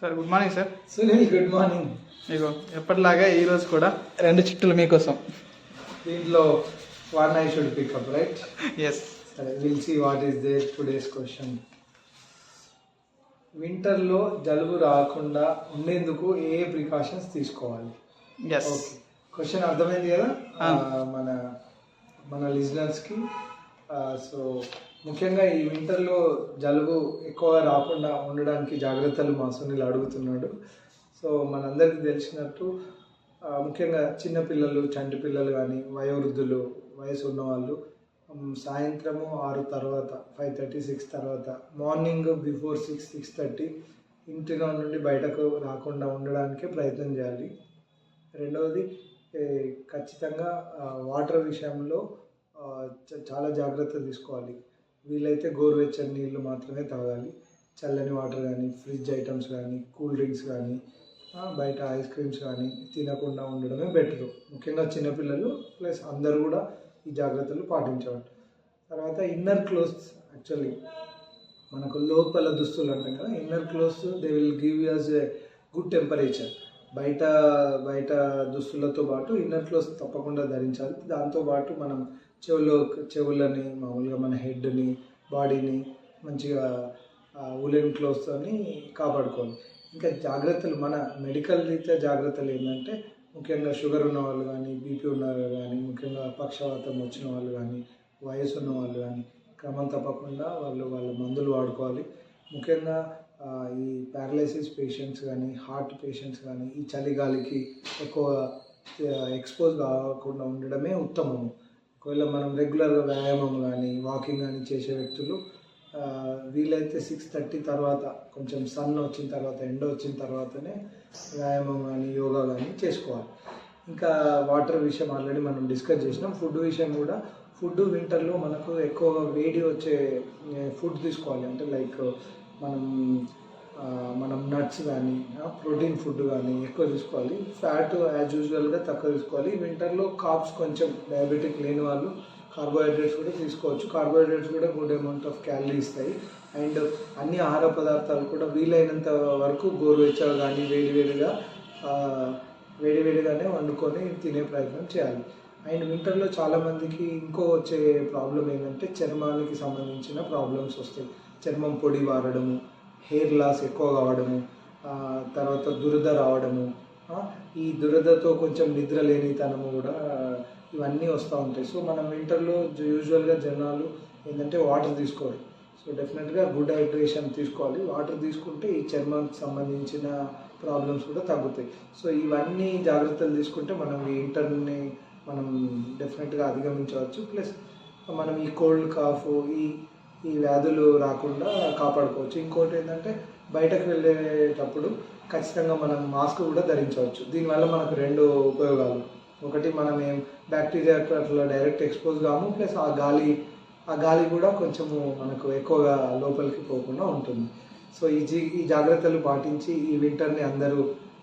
Sir good morning sir. Sunil good morning. మీకు ఎప్పటిలాగా ఈరోజు కూడా రెండు చిట్టులు మీకోసం. దీంట్లో one I should pick up right yes సరే will see what is there today's question వింటర్లో జలుబు రాకుండా ఉండేందుకు ఏ ఏ ప్రికాషన్స్ తీసుకోవాలి? ఎస్ ఓకే క్వశ్చన్ అర్థమైంది కదా? మన మన లిజనర్స్కి సో ముఖ్యంగా ఈ వింటర్లో జలుబు ఎక్కువ రాకుండా ఉండడానికి జాగ్రత్తలు మా సునీల్ అడుగుతున్నాడు. సో మనందరికీ తెలిసినట్టు ముఖ్యంగా చిన్నపిల్లలు చంటి పిల్లలు కానీ వయోవృద్ధులు వయసు ఉన్నవాళ్ళు సాయంత్రము ఆరు తర్వాత ఫైవ్ థర్టీ సిక్స్ తర్వాత morning before six six thirty ఇంటిలో నుండి బయటకు రాకుండా ఉండడానికే ప్రయత్నం చేయాలి. రెండవది ఖచ్చితంగా వాటర్ విషయంలో చ- చాలా జాగ్రత్త తీసుకోవాలి. వీలైతే గోరువెచ్చని నీళ్ళు మాత్రమే తాగాలి. చల్లని వాటర్ కానీ ఫ్రిడ్జ్ ఐటమ్స్ కానీ కూల్ డ్రింక్స్ కానీ బయట ఐస్ క్రీమ్స్ కానీ తినకుండా ఉండడమే బెటరు. ముఖ్యంగా చిన్నపిల్లలు ప్లస్ అందరూ కూడా ఈ జాగ్రత్తలు పాటించాలి తర్వాత ఇన్నర్ క్లోత్స్ యాక్చువల్లీ మనకు లోపల దుస్తులు అంటాం కదా inner clothes they will give us a good temperature. బయట బయట దుస్తులతో పాటు ఇన్నర్లో తప్పకుండా ధరించాలి. దాంతోపాటు మనం చెవులో చెవులని మామూలుగా మన హెడ్ని బాడీని మంచిగా ఉలెన్ క్లోత్స్తోని కాపాడుకోవాలి. ఇంకా జాగ్రత్తలు మన మెడికల్ రీత్యా జాగ్రత్తలు ఏంటంటే ముఖ్యంగా షుగర్ ఉన్న వాళ్ళు కానీ బీపీ ఉన్న వాళ్ళు కానీ ముఖ్యంగా పక్షవాతం వచ్చిన వాళ్ళు కానీ వయసు ఉన్న వాళ్ళు కానీ క్రమం తప్పకుండా వాళ్ళు వాళ్ళ మందులు వాడుకోవాలి. ముఖ్యంగా ఈ పారాలైసిస్ పేషెంట్స్ కానీ హార్ట్ పేషెంట్స్ కానీ ఈ చలిగాలికి ఎక్కువ ఎక్స్పోజ్ కాకుండా ఉండడమే ఉత్తమం. ఒకవేళ మనం రెగ్యులర్గా వ్యాయామం కానీ వాకింగ్ కానీ చేసే వ్యక్తులు వీలైతే సిక్స్ థర్టీ తర్వాత కొంచెం సన్ వచ్చిన తర్వాత ఎండ వచ్చిన తర్వాతనే వ్యాయామం కానీ యోగా కానీ చేసుకోవాలి. ఇంకా వాటర్ విషయం ఆల్రెడీ మనం డిస్కస్ చేసినాం. ఫుడ్ విషయం కూడా ఫుడ్ వింటర్లో మనకు ఎక్కువగా వేడి వచ్చే ఫుడ్ తీసుకోవాలి. అంటే లైక్ మనం మనం నట్స్ కానీ ప్రోటీన్ ఫుడ్ కానీ ఎక్కువ తీసుకోవాలి. ఫ్యాట్ యాజ్ యూజువల్గా తక్కువ తీసుకోవాలి. వింటర్లో కాప్స్ కొంచెం డయాబెటిక్ లేని వాళ్ళు కార్బోహైడ్రేట్స్ కూడా తీసుకోవచ్చు. కార్బోహైడ్రేట్స్ కూడా గుడ్ అమౌంట్ ఆఫ్ క్యాలరీ ఇస్తాయి. అండ్ అన్ని ఆహార పదార్థాలు కూడా వీలైనంత వరకు గోరువెచ్చగా కానీ వేడివేడిగా వేడివేడిగానే వండుకొని తినే ప్రయత్నం చేయాలి. అండ్ వింటర్లో చాలామందికి ఇంకో వచ్చే ప్రాబ్లం ఏంటంటే చర్మానికి సంబంధించిన ప్రాబ్లమ్స్ వస్తాయి. చర్మం పొడి వారడము హెయిర్ లాస్ ఎక్కువ కావడము తర్వాత దురద రావడము ఈ దురదతో కొంచెం నిద్ర లేనితనము కూడా ఇవన్నీ వస్తూ ఉంటాయి. సో మనం వింటర్లో యూజువల్గా జనాలు ఏంటంటే వాటర్ తీసుకోరు. సో డెఫినెట్గా గుడ్ హైడ్రేషన్ తీసుకోవాలి. వాటర్ తీసుకుంటే ఈ చర్మానికి సంబంధించిన ప్రాబ్లమ్స్ కూడా తగ్గుతాయి. సో ఇవన్నీ జాగ్రత్తలు తీసుకుంటే మనం ఈ ఇంటర్ని మనం డెఫినెట్గా అధిగమించవచ్చు. ప్లస్ మనం ఈ కోల్డ్ కాఫ్ ఈ ఈ వ్యాధులు రాకుండా కాపాడుకోవచ్చు. ఇంకోటి ఏంటంటే బయటకు వెళ్ళేటప్పుడు ఖచ్చితంగా మనం మాస్క్ కూడా ధరించవచ్చు. దీనివల్ల మనకు రెండు ఉపయోగాలు. ఒకటి మనం ఏం బ్యాక్టీరియా అట్లా డైరెక్ట్ ఎక్స్పోజ్ కాము ప్లస్ ఆ గాలి ఆ గాలి కూడా కొంచెము మనకు ఎక్కువగా లోపలికి పోకుండా ఉంటుంది. సో ఈ జీ ఈ జాగ్రత్తలు పాటించి ఈ వింటర్ని అందరూ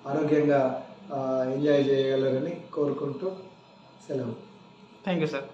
ఆరోగ్యంగా ఎంజాయ్ చేయగలరని కోరుకుంటూ సెలవు. Thank you sir.